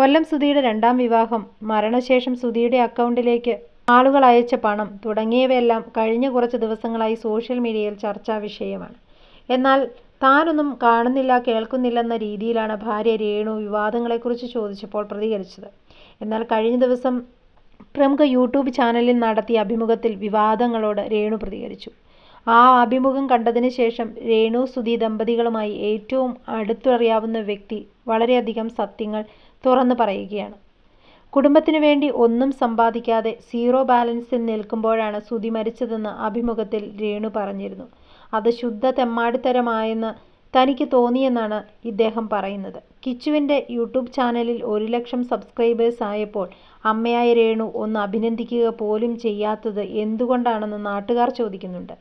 കൊല്ലം സുധിയുടെ രണ്ടാം വിവാഹം മരണശേഷം സുധിയുടെ അക്കൗണ്ടിലേക്ക് ആളുകൾ അയച്ച പണം തുടങ്ങിയവയെല്ലാം കഴിഞ്ഞ കുറച്ച് ദിവസങ്ങളായി സോഷ്യൽ മീഡിയയിൽ ചർച്ചാ വിഷയമാണ്. എന്നാൽ താനൊന്നും കാണുന്നില്ല കേൾക്കുന്നില്ലെന്ന രീതിയിലാണ് ഭാര്യ രേണു വിവാദങ്ങളെക്കുറിച്ച് ചോദിച്ചപ്പോൾ പ്രതികരിച്ചത്. എന്നാൽ കഴിഞ്ഞ ദിവസം പ്രമുഖ യൂട്യൂബ് ചാനലിൽ നടത്തിയ അഭിമുഖത്തിൽ വിവാദങ്ങളോട് രേണു പ്രതികരിച്ചു. ആ അഭിമുഖം കണ്ടതിന് ശേഷം രേണു സുധി ദമ്പതികളുമായി ഏറ്റവും അടുത്തറിയാവുന്ന വ്യക്തി വളരെയധികം സത്യങ്ങൾ തുറന്നു പറയുകയാണ്. കുടുംബത്തിനു വേണ്ടി ഒന്നും സമ്പാദിക്കാതെ സീറോ ബാലൻസിൽ നിൽക്കുമ്പോഴാണ് സുതി മരിച്ചതെന്ന് അഭിമുഖത്തിൽ രേണു പറഞ്ഞിരുന്നു. അത് ശുദ്ധ തെമ്മാടിത്തരമായെന്ന് തനിക്ക് തോന്നിയെന്നാണ് ഇദ്ദേഹം പറയുന്നത്. കിച്ചുവിന്റെ യൂട്യൂബ് ചാനലിൽ ഒരു ലക്ഷം സബ്സ്ക്രൈബേഴ്സ് ആയപ്പോൾ അമ്മയായ രേണു ഒന്ന് അഭിനന്ദിക്കുക പോലും ചെയ്യാത്തത് എന്തുകൊണ്ടാണെന്ന് നാട്ടുകാർ ചോദിക്കുന്നുണ്ട്.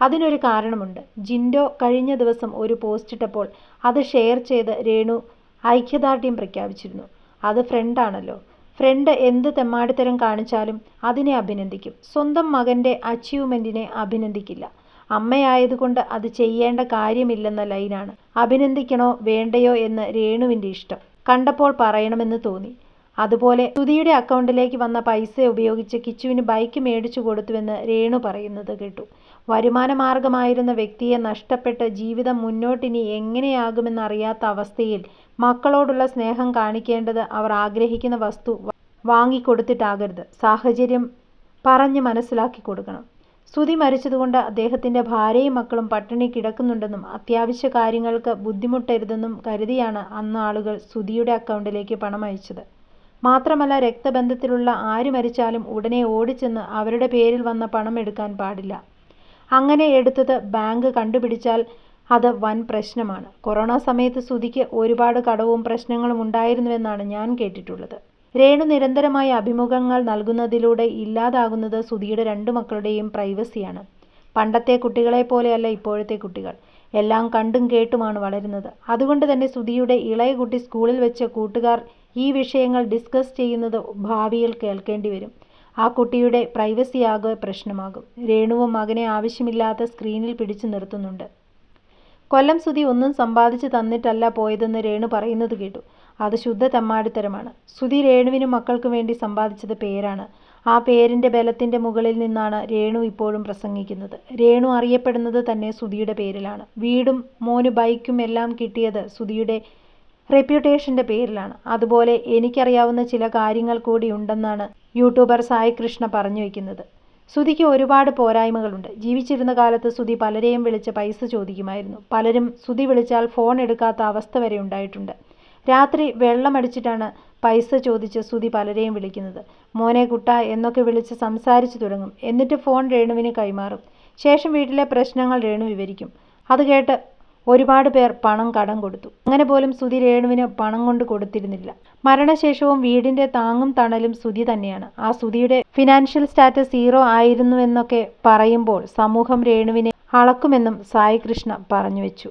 അതിനൊരു കാരണമുണ്ട്. ജിൻഡോ കഴിഞ്ഞ ദിവസം ഒരു പോസ്റ്റ് ഇട്ടപ്പോൾ അത് ഷെയർ ചെയ്ത് രേണു ഐക്യദാർഢ്യം പ്രഖ്യാപിച്ചിരുന്നു. അത് ഫ്രണ്ടാണല്ലോ. ഫ്രണ്ട് എന്ത് തെമ്മാടിത്തരം കാണിച്ചാലും അതിനെ അഭിനന്ദിക്കും. സ്വന്തം മകന്റെ അച്ചീവ്മെന്റിനെ അഭിനന്ദിക്കില്ല. അമ്മയായതുകൊണ്ട് അത് ചെയ്യേണ്ട കാര്യമില്ലെന്ന ലൈനാണ്. അഭിനന്ദിക്കണോ വേണ്ടയോ എന്ന് രേണുവിന്റെ ഇഷ്ടം. കണ്ടപ്പോൾ പറയണമെന്ന് തോന്നി. അതുപോലെ സുധിയുടെ അക്കൗണ്ടിലേക്ക് വന്ന പൈസ ഉപയോഗിച്ച് കിച്ചുവിന് ബൈക്ക് മേടിച്ചു കൊടുത്തുവെന്ന് രേണു പറയുന്നത് കേട്ടു. വരുമാന മാർഗമായിരുന്ന വ്യക്തിയെ നഷ്ടപ്പെട്ട് ജീവിതം മുന്നോട്ടിനി എങ്ങനെയാകുമെന്നറിയാത്ത അവസ്ഥയിൽ മക്കളോടുള്ള സ്നേഹം കാണിക്കേണ്ടത് അവർ ആഗ്രഹിക്കുന്ന വസ്തു വാങ്ങിക്കൊടുത്തിട്ടാകരുത്. സാഹചര്യം പറഞ്ഞ് മനസ്സിലാക്കി കൊടുക്കണം. സ്തുതി മരിച്ചതുകൊണ്ട് അദ്ദേഹത്തിന്റെ ഭാര്യയും മക്കളും പട്ടിണി കിടക്കുന്നുണ്ടെന്നും അത്യാവശ്യ കാര്യങ്ങൾക്ക് ബുദ്ധിമുട്ടരുതെന്നും കരുതിയാണ് അന്ന് ആളുകൾ സ്തുതിയുടെ അക്കൗണ്ടിലേക്ക് പണം അയച്ചത്. മാത്രമല്ല രക്തബന്ധത്തിലുള്ള ആര് മരിച്ചാലും ഉടനെ ഓടിച്ചെന്ന് അവരുടെ പേരിൽ വന്ന പണം എടുക്കാൻ പാടില്ല. അങ്ങനെ എടുത്തത് ബാങ്ക് കണ്ടുപിടിച്ചാൽ അത് വൻ പ്രശ്നമാണ്. കൊറോണ സമയത്ത് സുധിക്ക് ഒരുപാട് കടവും പ്രശ്നങ്ങളും ഉണ്ടായിരുന്നുവെന്നാണ് ഞാൻ കേട്ടിട്ടുള്ളത്. രേണു നിരന്തരമായ അഭിമുഖങ്ങൾ നൽകുന്നതിലൂടെ ഇല്ലാതാകുന്നത് സുധിയുടെ രണ്ടു മക്കളുടെയും പ്രൈവസിയാണ്. പണ്ടത്തെ കുട്ടികളെ പോലെയല്ല ഇപ്പോഴത്തെ കുട്ടികൾ. എല്ലാം കണ്ടും കേട്ടുമാണ് വളരുന്നത്. അതുകൊണ്ട് തന്നെ സുധിയുടെ ഇളയ കുട്ടി സ്കൂളിൽ വെച്ച് കൂട്ടുകാർ ഈ വിഷയങ്ങൾ ഡിസ്കസ് ചെയ്യുന്നത് ഭാവിയിൽ കേൾക്കേണ്ടി വരും. ആ കുട്ടിയുടെ പ്രൈവസിയാകെ പ്രശ്നമാകും. രേണുവും മകനെ ആവശ്യമില്ലാത്ത സ്ക്രീനിൽ പിടിച്ചു നിർത്തുന്നുണ്ട്. കൊല്ലം സുധി ഒന്നും സമ്പാദിച്ചു തന്നിട്ടല്ല പോയതെന്ന് രേണു പറയുന്നത് കേട്ടു. അത് ശുദ്ധ തമ്മാടിത്തരമാണ്. സുധി രേണുവിനും മക്കൾക്കും വേണ്ടി സമ്പാദിച്ചത് പേരാണ്. ആ പേരിന്റെ ബലത്തിന്റെ മുകളിൽ നിന്നാണ് രേണു ഇപ്പോഴും പ്രസംഗിക്കുന്നത്. രേണു അറിയപ്പെടുന്നത് തന്നെ സുധിയുടെ പേരിലാണ്. വീടും മോന് ബൈക്കും എല്ലാം കിട്ടിയത് സുധിയുടെ റെപ്യൂട്ടേഷന്റെ പേരിലാണ്. അതുപോലെ എനിക്കറിയാവുന്ന ചില കാര്യങ്ങൾ കൂടി ഉണ്ടെന്നാണ് യൂട്യൂബർ സായി കൃഷ്ണ പറഞ്ഞു വയ്ക്കുന്നത്. സുധിക്ക് ഒരുപാട് പോരായ്മകളുണ്ട്. ജീവിച്ചിരുന്ന കാലത്ത് സുധി പലരെയും വിളിച്ച് പൈസ ചോദിക്കുമായിരുന്നു. പലരും സുധി വിളിച്ചാൽ ഫോൺ എടുക്കാത്ത അവസ്ഥ വരെ ഉണ്ടായിട്ടുണ്ട്. രാത്രി വെള്ളമടിച്ചിട്ടാണ് പൈസ ചോദിച്ച് സുധി പലരെയും വിളിക്കുന്നത്. മോനെ കുട്ട എന്നൊക്കെ വിളിച്ച് സംസാരിച്ചു തുടങ്ങും. എന്നിട്ട് ഫോൺ രേണുവിന് കൈമാറും. ശേഷം വീട്ടിലെ പ്രശ്നങ്ങൾ രേണു വിവരിക്കും. അത് കേട്ട് ഒരുപാട് പേർ പണം കടം കൊടുത്തു. അങ്ങനെ പോലും സുധി രേണുവിന് പണം കൊണ്ട് കൊടുത്തിരുന്നില്ല. മരണശേഷവും വീടിന്റെ താങ്ങും തണലും സുധി തന്നെയാണ്. ആ സുധിയുടെ ഫിനാൻഷ്യൽ സ്റ്റാറ്റസ് സീറോ ആയിരുന്നുവെന്നൊക്കെ പറയുമ്പോൾ സമൂഹം രേണുവിനെ അളക്കുമെന്നും സായി കൃഷ്ണ പറഞ്ഞു വെച്ചു.